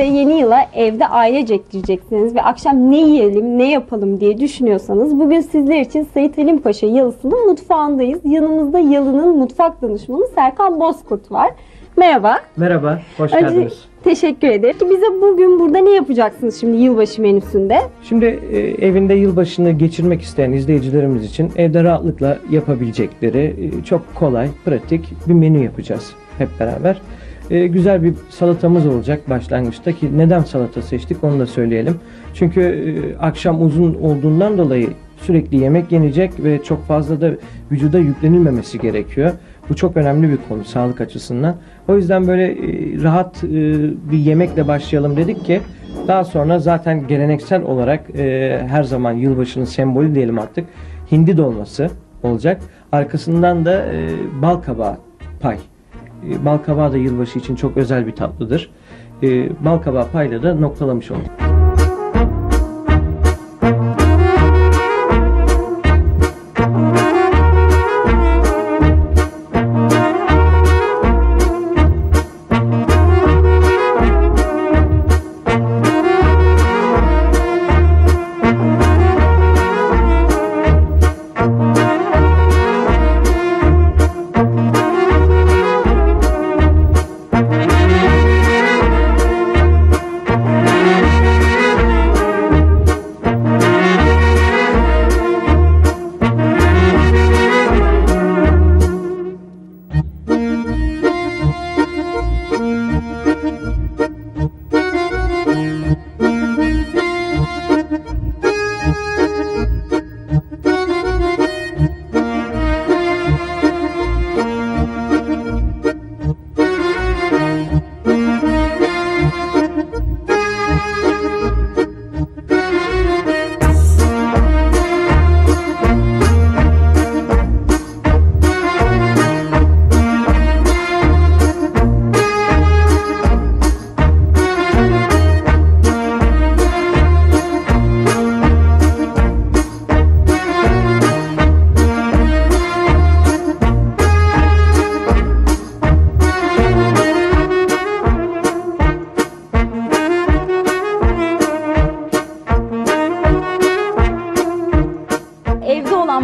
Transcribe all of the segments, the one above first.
ve yeni yıla evde ailecek gireceksiniz ve akşam ne yiyelim, ne yapalım diye düşünüyorsanız bugün sizler için Sayit Halim Paşa Yalısı'nın mutfağındayız. Yanımızda Yalı'nın mutfak danışmanı Serkan Bozkurt var. Merhaba. Merhaba, hoş Önce geldiniz. teşekkür ederim. Ki bize bugün burada ne yapacaksınız şimdi yılbaşı menüsünde? Şimdi e, evinde yılbaşını geçirmek isteyen izleyicilerimiz için evde rahatlıkla yapabilecekleri e, çok kolay, pratik bir menü yapacağız hep beraber. E, güzel bir salatamız olacak başlangıçta ki neden salata seçtik onu da söyleyelim. Çünkü e, akşam uzun olduğundan dolayı sürekli yemek yenecek ve çok fazla da vücuda yüklenilmemesi gerekiyor. Bu çok önemli bir konu sağlık açısından. O yüzden böyle e, rahat e, bir yemekle başlayalım dedik ki daha sonra zaten geleneksel olarak her zaman yılbaşının sembolü diyelim artık hindi dolması olacak. Arkasından da e, bal kabağı pay. E, bal kabağı da yılbaşı için çok özel bir tatlıdır. E, bal kabağı payla da noktalamış olduk.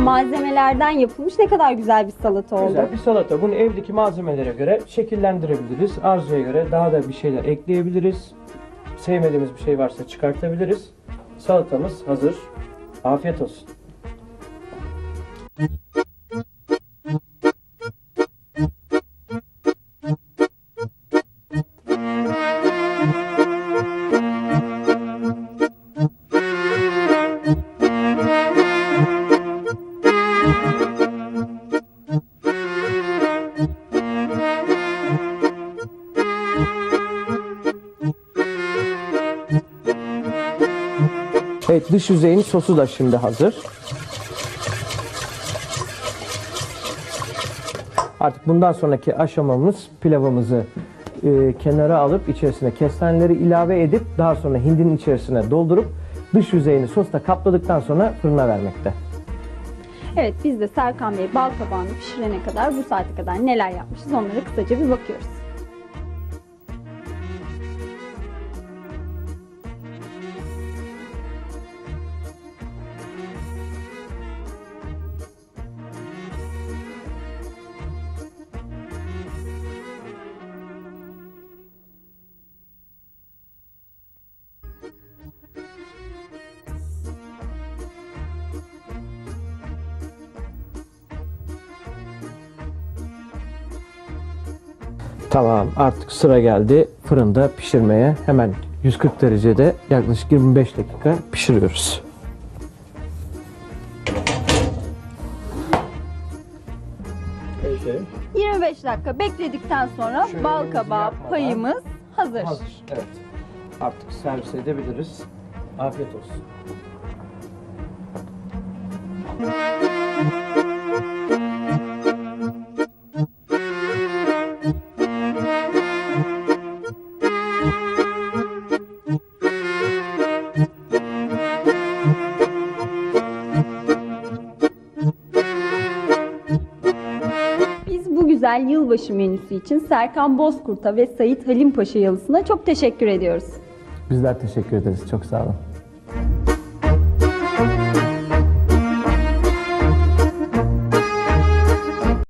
Malzemelerden yapılmış ne kadar güzel bir salata oldu. Güzel bir salata. Bunu evdeki malzemelere göre şekillendirebiliriz. Arzuya göre daha da bir şeyler ekleyebiliriz. Sevmediğimiz bir şey varsa çıkartabiliriz. Salatamız hazır. Afiyet olsun. Evet dış yüzeyin sosu da şimdi hazır. Artık bundan sonraki aşamamız pilavımızı e, kenara alıp içerisine kestaneleri ilave edip daha sonra hindinin içerisine doldurup dış yüzeyini sosla kapladıktan sonra fırına vermekte. Evet biz de Serkan Bey bal kabağını pişirene kadar bu saate kadar neler yapmışız onlara kısaca bir bakıyoruz. Tamam artık sıra geldi fırında pişirmeye. Hemen 140 derecede yaklaşık 25 dakika pişiriyoruz. Evet. 25 dakika bekledikten sonra Şöyle bal kabağı yapmadan- payımız hazır. Hazır. Evet. Artık servis edebiliriz. Afiyet olsun. Güzel yılbaşı menüsü için Serkan Bozkurt'a ve Sayit Halim Paşa Yalısı'na çok teşekkür ediyoruz. Bizler teşekkür ederiz. Çok sağ olun.